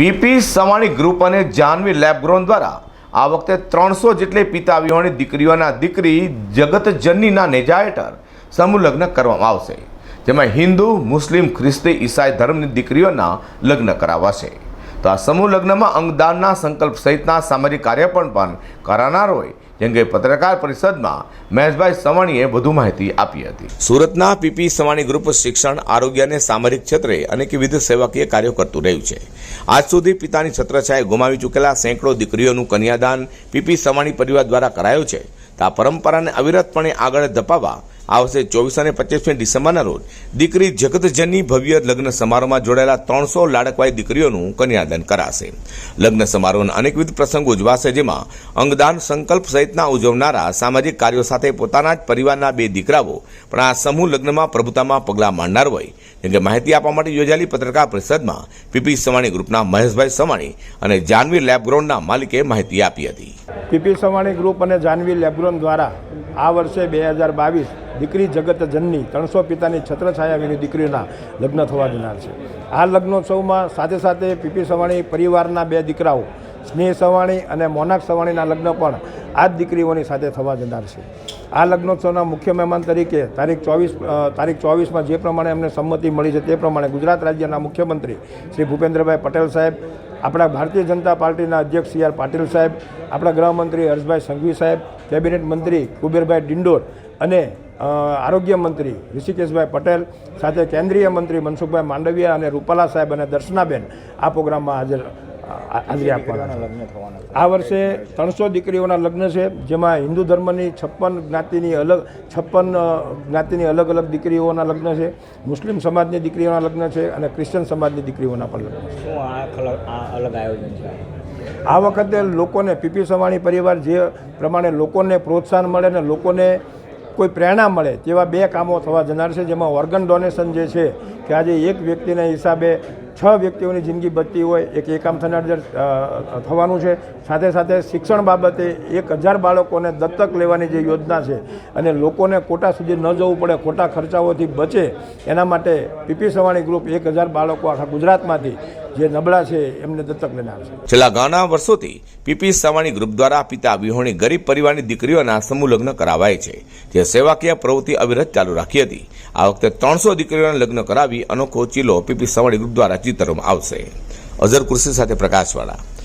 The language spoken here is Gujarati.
પીપી સવાણી ગ્રુપ અને જાનવી લેબગ્રોન દ્વારા આ વખતે ત્રણસો જેટલી પિતા વિહોણી દીકરીઓના દીકરી જગત જન્નીના નેજા હેઠળ સમૂહ લગ્ન કરવામાં આવશે, જેમાં હિન્દુ, મુસ્લિમ, ખ્રિસ્તી, ઈસાઈ ધર્મની દીકરીઓના લગ્ન કરાવાશે. તો આ સમૂહ લગ્નમાં અંગદાનના સંકલ્પ સહિતના સામાજિક કાર્ય પણ કરાનાર હોય જેમ કે પત્રકાર પરિષદમાં મહેશભાઈ સવાણીએ વધુ માહિતી આપી હતી. સુરતના પીપી સવાણી ગ્રુપ શિક્ષણ, આરોગ્ય અને સામરિક ક્ષેત્રે અનેકવિધ સેવાકીય કાર્યો કરતું રહ્યું છે. આજ સુધી પિતાની છત્રછાએ ગુમાવી ચૂકેલા સેંકડો દીકરીઓનું કન્યાદાન પીપી સવાણી પરિવાર દ્વારા કરાયું છે. તો આ પરંપરાને અવિરતપણે આગળ ધપાવવા આ વર્ષે ચોવીસ અને પચીસમી ડિસેમ્બરના રોજ દીકરી જગતજનની ભવ્ય લગ્ન સમારોહમાં જોડાયેલા ત્રણસો લાડકવાઈ દીકરીઓનું કન્યાદાન કરાશે. લગ્ન સમારોહના અનેકવિધ પ્રસંગો ઉજવાશે, જેમાં અંગદાન સંકલ્પ સહિતના ઉજવનારા સામાજિક કાર્યો સાથે પોતાના જ પરિવારના બે દીકરાઓ પણ આ સમૂહ લગ્નમાં પ્રભુતામાં પગલાં માંડનાર હોય. જેમ કે માહિતી આપવા માટે યોજાયેલી પત્રકાર પરિષદમાં પીપી સવાણી ગ્રુપના મહેશભાઈ સવાણી અને જાનવી લેબગ્રાઉન્ડના માલિકે માહિતી આપી હતી. પીપી સવાણી ગ્રુપ અને જાનવી લેબ્રોન દ્વારા આ વર્ષે બે હજાર બાવીસ દીકરી જગત જનની ત્રણસો પિતાની છત્રછાયાવીની દીકરીઓના લગ્ન થવા જનાર છે. આ લગ્નોત્સવમાં સાથે સાથે પીપી સવાણી પરિવારના બે દીકરાઓ, સ્નેહ સવાણી અને મોનાક સવાણીના લગ્ન પણ આ જ દીકરીઓની સાથે થવા જનાર છે. આ લગ્નોત્સવના મુખ્ય મહેમાન તરીકે તારીખ ચોવીસ તારીખ ચોવીસમાં જે પ્રમાણે અમને સંમતિ મળી છે તે પ્રમાણે ગુજરાત રાજ્યના મુખ્યમંત્રી શ્રી ભૂપેન્દ્રભાઈ પટેલ સાહેબ આપણા ભારતીય જનતા પાર્ટીના અધ્યક્ષ સી આર પાટીલ સાહેબ, આપણા ગૃહમંત્રી હર્ષભાઈ સંઘવી સાહેબ, કેબિનેટ મંત્રી કુબેરભાઈ ડિંડોર અને આરોગ્ય મંત્રી ઋષિકેશભાઈ પટેલ, સાથે કેન્દ્રીય મંત્રી મનસુખભાઈ માંડવિયા અને રૂપાલા સાહેબ અને દર્શનાબેન આ પ્રોગ્રામમાં હાજર હાજરી આપવાના આ વર્ષે ત્રણસો દીકરીઓના લગ્ન છે જેમાં હિન્દુ ધર્મની છપ્પન જ્ઞાતિની અલગ છપ્પન જ્ઞાતિની અલગ અલગ દીકરીઓના લગ્ન છે મુસ્લિમ સમાજની દીકરીઓના લગ્ન છે અને ક્રિશ્ચન સમાજની દીકરીઓના પણ લગ્ન છે. આ આ અલગ આયોજન છે? આ વખતે લોકોને પીપી સવાણી પરિવાર જે પ્રમાણે લોકોને પ્રોત્સાહન મળે ને લોકોને કોઈ પ્રેરણા મળે તેવા બે કામો થવા જનાર છે જેમાં ઓર્ગન ડોનેશન જે છે કે આજે એક વ્યક્તિના હિસાબે છ વ્યક્તિઓની જિંદગી બચતી હોય એક એકામ થનાર જે, થવાનું છે. સાથે સાથે શિક્ષણ બાબતે એક હજાર બાળકોને દત્તક લેવાની જે યોજના છે અને લોકોને કોટા સુધી ન જવું પડે ખોટા ખર્ચાઓથી બચે એના માટે પીપી સવાણી ગ્રુપ એક હજાર બાળકો આખા ગુજરાતમાંથી જે નબળા છે, એમને દત્તક લેનાર છે. છેલ્લા ઘણા વર્ષોથી પીપી સવાણી ગ્રુપ દ્વારા પિતા વિહોણી ગરીબ પરિવારની દીકરીઓના સમૂહ લગ્ન કરાવાય છે. જે સેવાકીય પ્રવૃત્તિ અવિરત ચાલુ રાખી હતી. આ વખતે ત્રણસો દીકરીઓના લગ્ન કરાવી અનોખો ચીલો પીપી સવાણી ગ્રુપ દ્વારા ચિતરવામાં આવશે. અઝર કુર્સી સાથે પ્રકાશવાળા